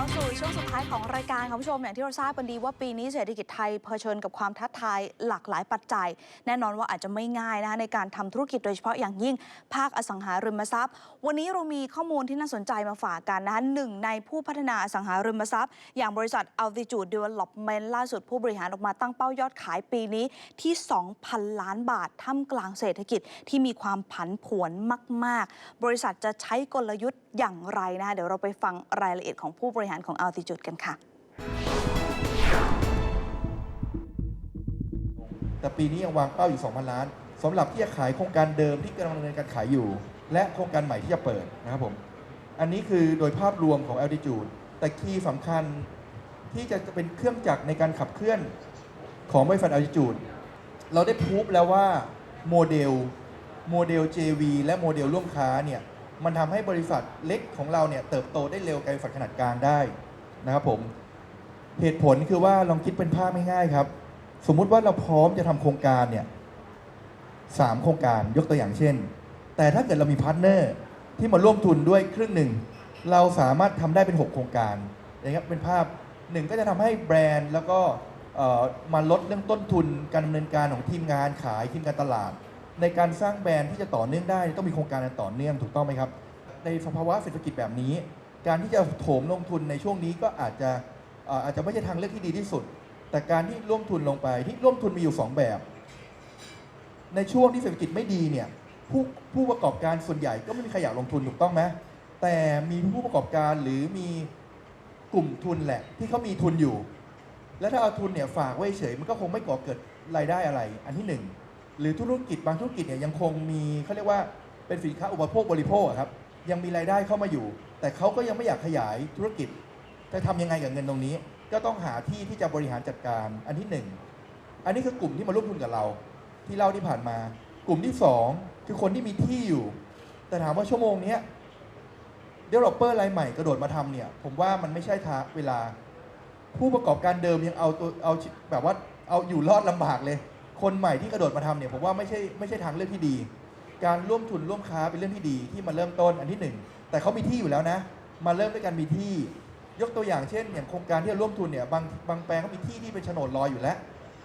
เข้าสู่ช่วงสุดท้ายของรายการค่ะผู้ชมอย่างที่เราทราบกันดีว่าปีนี้เศรษฐกิจไทยเผชิญกับความท้าทายหลากหลายปัจจัย แน่นอนว่าอาจจะไม่ง่ายนะคะในการทำธุรกิจโดยเฉพาะอย่างยิ่ง ภาคอสังหาริมทรัพย์ วันนี้เรามีข้อมูลที่น่าสนใจมาฝากกันนะคะหนึ่งในผู้พัฒนาอสังหาริมทรัพย์ อย่างบริษัท Altitude Development ล่าสุดผู้บริหารออกมาตั้งเป้ายอดขายปีนี้ที่ 2,000 ล้านบาทท่ามกลางเศรษฐกิจที่มีความผันผวนมาก ๆ บริษัทจะใช้กลยุทธ์อย่างไรนะคะเดี๋ยวเราไปฟังรายละเอียดของผู้บริหารของ Altitude กันค่ะ แต่ปีนี้ยังวางเป้าอยู่ 2,000 ล้านสำหรับที่จะขายโครงการเดิมที่กำลังดำเนินการขายอยู่ และโครงการใหม่ที่จะเปิดนะครับผม อันนี้คือโดยภาพรวมของ Altitude แต่คีย์สำคัญที่จะเป็นเครื่องจักรในการขับเคลื่อนของบริษัท Altitude เราได้พูฟแล้วว่าโมเดลโมเดล JV และโมเดลร่วมค้าเนี่ย มันทำให้บริษัทเล็กของเราเนี่ยเติบโตได้เร็วกว่าบริษัทขนาดกลางได้นะครับผม เหตุผลคือว่าลองคิดเป็นภาพง่ายๆครับ สมมุติว่าเราพร้อมจะทำโครงการเนี่ยสามโครงการยกตัวอย่างเช่น แต่ถ้าเกิดเรามีพาร์ทเนอร์ที่มาร่วมทุนด้วยครึ่งหนึ่ง เราสามารถทำได้เป็น 6 โครงการอย่างเงี้ยเป็นภาพหนึ่งก็จะทำให้แบรนด์แล้วก็เอ่อมาลดเรื่องต้นทุนการดำเนินการของทีมงานขายทีมการตลาด ในการสร้างแบรนด์ที่จะต่อเนื่องได้ต้องมีโครงการต่อเนื่องถูกต้องไหมครับ ในสภาวะเศรษฐกิจแบบนี้ การที่จะโถมลงทุนในช่วงนี้ก็อาจจะอาจจะไม่ใช่ทางเลือกที่ดีที่สุด แต่การที่ร่วมทุนลงไปที่ร่วมทุนมีอยู่ 2 แบบ ในช่วงที่เศรษฐกิจไม่ดีเนี่ยผู้ผู้ประกอบการส่วนใหญ่ก็ไม่มีใครอยากลงทุนถูกต้องไหมแต่มีผู้ประกอบการหรือมีกลุ่มทุนแหละ ที่เขามีทุนอยู่ แล้วถ้าเอาทุนเนี่ยฝากไว้เฉยมันก็คงไม่ก่อเกิดรายได้อะไร อันที่หนึ่ง หรือธุรกิจบางธุรกิจเนี่ยยังคงมีเขาเรียกว่าเป็นสินค้าอุปโภคบริโภคอะครับยังมีรายได้เข้ามาอยู่ แต่เขาก็ยังไม่อยากขยายธุรกิจจะทำยังไงกับเงินตรงนี้ ก็ต้องหาที่ที่จะบริหารจัดการอันที่หนึ่งอันนี้คือกลุ่มที่มาร่วมทุนกับเรา ที่เล่าที่ผ่านมา กลุ่มที่สองคือคนที่มีที่อยู่ แต่ถามว่าชั่วโมงนี้เดเวลอปเปอร์รายใหม่กระโดดมาทำเนี่ย ผมว่ามันไม่ใช่ทางเวลา ผู้ประกอบการเดิมยังเอาตัวเอาแบบว่าเอาอยู่รอดลำบากเลย คนใหม่ที่กระโดดมาทำเนี่ยผมว่าไม่ใช่ไม่ใช่ทางเลือกที่ดี การร่วมทุนร่วมค้าเป็นเรื่องที่ดีที่มาเริ่มต้นอันที่หนึ่งแต่เขามีที่อยู่แล้วนะ มาเริ่มด้วยการมีที่ ยกตัวอย่างเช่น อย่างโครงการที่เราร่วมทุนเนี่ยบางบางแปลงเขามีที่ที่เป็นโฉนดรอยอยู่แล้ว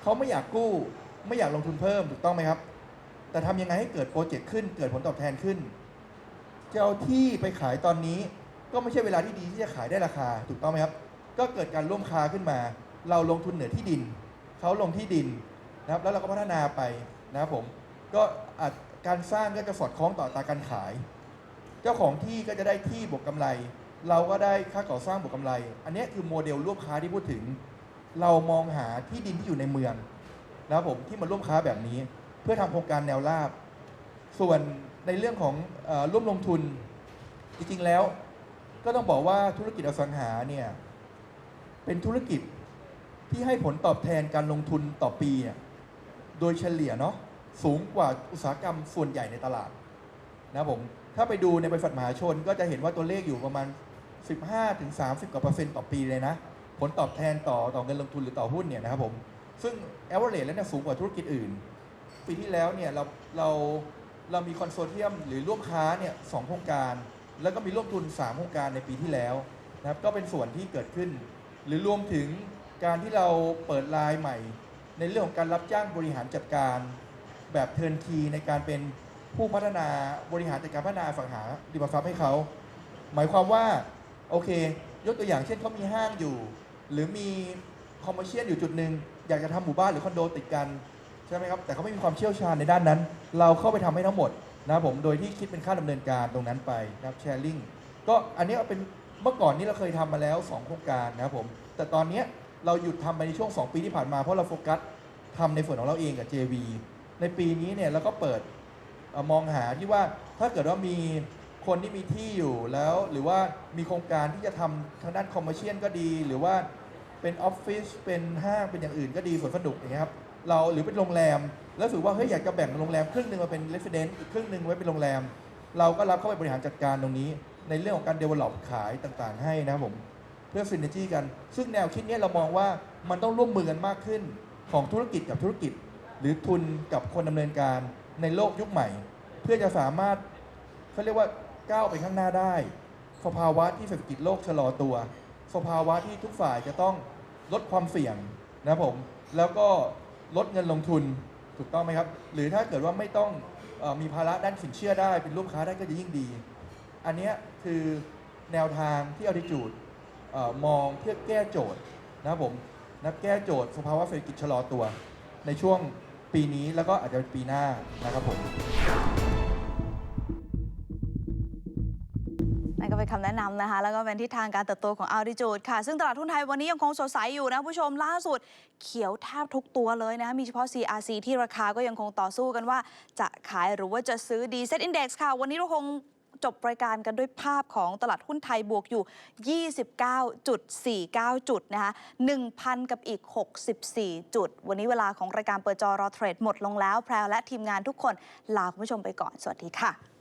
เขาไม่อยากกู้ไม่อยากลงทุนเพิ่มถูกต้องไหมครับ แต่ทำยังไงให้เกิดโปรเจกต์ขึ้น เกิดผลตอบแทนขึ้นจะเอาที่ไปขายตอนนี้ ก็ไม่ใช่เวลาที่ดีที่จะขายได้ราคาถูกต้องไหมครับ ก็เกิดการร่วมค้าขึ้นมา เราลงทุนเหนือที่ดินเขาลงที่ดิน นะครับแล้วเราก็พัฒนาไปนะครับผมก็อาจการสร้างก็จะสอดคล้องต่ออัตราการขาย เจ้าของที่ก็จะได้ที่บวกกำไร เราก็ได้ค่าก่อสร้างบวกกำไร อันนี้คือโมเดลร่วมค้าที่พูดถึง เรามองหาที่ดินที่อยู่ในเมืองนะครับผมที่มาร่วมค้าแบบนี้ เพื่อทำโครงการแนวราบ ส่วนในเรื่องของอร่วมลงทุนจริงๆแล้ว ก็ต้องบอกว่าธุรกิจอสังหาเนี่ยเป็นธุรกิจที่ให้ผลตอบแทนการลงทุนต่อปีเนี่ย โดยเฉลี่ยเนาะสูงกว่าอุตสาหกรรมส่วนใหญ่ในตลาดนะผมถ้าไปดูในบริษัทมหาชนก็จะเห็นว่าตัวเลขอยู่ประมาณ 15-30กว่าเปอร์เซ็นต์ต่อปีเลยนะ ผลตอบแทนต่อต่อเงินลงทุนหรือต่อหุ้นเนี่ยนะครับผมซึ่ง average แล้วเนี่ยสูงกว่าธุรกิจอื่น ปีที่แล้วเนี่ยเราเราเรามีคอนโซเทียมหรือร่วมค้าเนี่ยสองโครงการ แล้วก็มีร่วมทุน 3 โครงการในปีที่แล้วนะครับก็เป็นส่วนที่เกิดขึ้น หรือรวมถึงการที่เราเปิดไลน์ใหม่ ในเรื่องของการรับจ้างบริหารจัดการแบบเทิร์นคีในการเป็นผู้พัฒนาบริหารจัดการพัฒนาอสังหาริมทรัพย์ให้เขา หมายความว่า โอเค ยกตัวอย่างเช่นเขามีห้างอยู่ หรือมีคอมเมอร์เชียลอยู่จุดหนึ่งอยากจะทำหมู่บ้านหรือคอนโดติดกัน ใช่ไหมครับ แต่เขาไม่มีความเชี่ยวชาญในด้านนั้น เราเข้าไปทำให้ทั้งหมดนะผมโดยที่คิดเป็นค่าดำเนินการตรงนั้นไปนะครับแชร์ลิงก็อันนี้เป็นเมื่อก่อนนี้เราเคยทำมาแล้ว 2 โครงการนะครับผมแต่ตอนนี้ เราหยุดทำไปในช่วง 2 ปีที่ผ่านมาเพราะเราโฟกัสทำในส่วนของเราเองกับ JV ในปีนี้เนี่ยเราก็เปิดอมองหาที่ว่าถ้าเกิดว่ามีคนที่มีที่อยู่แล้ว หรือว่ามีโครงการที่จะทำทางด้านคอมเมอร์เชียลก็ดี หรือว่าเป็นออฟฟิศเป็นห้างเป็นอย่างอื่นก็ดีสวนสนุกอย่างเงี้ยครับเราหรือเป็นโรงแรม แล้วถือว่าเฮ้ยอยากจะแบ่งโรงแรมครึ่งหนึ่งมาเป็นเรสเดนต์อีกครึ่งหนึ่งไว้เป็นโรงแรม เราก็รับเข้าไปบริหารจัดการตรงนี้ ในเรื่องของการเดเวลลอปขายต่างๆ ให้นะครับผม เพื่อซินเนจีกัน ซึ่งแนวคิดนี้เรามองว่ามันต้องร่วมมือกันมากขึ้นของธุรกิจกับธุรกิจ หรือทุนกับคนดำเนินการในโลกยุคใหม่ เพื่อจะสามารถเขาเรียกว่าก้าวไปข้างหน้าได้สภาวะที่เศรษฐกิจโลกชะลอตัวสภาวะที่ทุกฝ่ายจะต้องลดความเสี่ยงนะผมแล้วก็ลดเงินลงทุนถูกต้องไหมครับ หรือถ้าเกิดว่าไม่ต้องอมีภาระด้านสินเชื่อได้เป็นลูกค้าได้ก็จะยิ่งดี อันนี้คือแนวทางที่ Altitude ออมองเพื่อแก้โจทย์นะครับผมนะแก้โจทย์สภาวะเศรษฐกิจชะลอตัว ในช่วงปีนี้แล้วก็อาจจะเป็นปีหน้านะครับผมนั่นก็เป็นคำแนะนำนะคะ แล้วก็เป็นทิศทางการเติบโตของ Altitude ค่ะ ซึ่งตลาดหุ้นไทยวันนี้ยังคงสดใสอยู่นะผู้ชมล่าสุดเขียวแทบทุกตัวเลยนะคะมีเฉพาะ CRC ที่ราคาก็ยังคงต่อสู้กันว่า จะขายหรือว่าจะซื้อดีเซ็ตอินดี x ค่ะ วันนี้เราคง จบรายการกันด้วยภาพของตลาดหุ้นไทยบวกอยู่ 29.49 จุดนะคะ1,000 กับอีก 64 จุด วันนี้เวลาของรายการเปิดจอรอเทรดหมดลงแล้ว แพรวและทีมงานทุกคนลาคุณผู้ชมไปก่อน สวัสดีค่ะ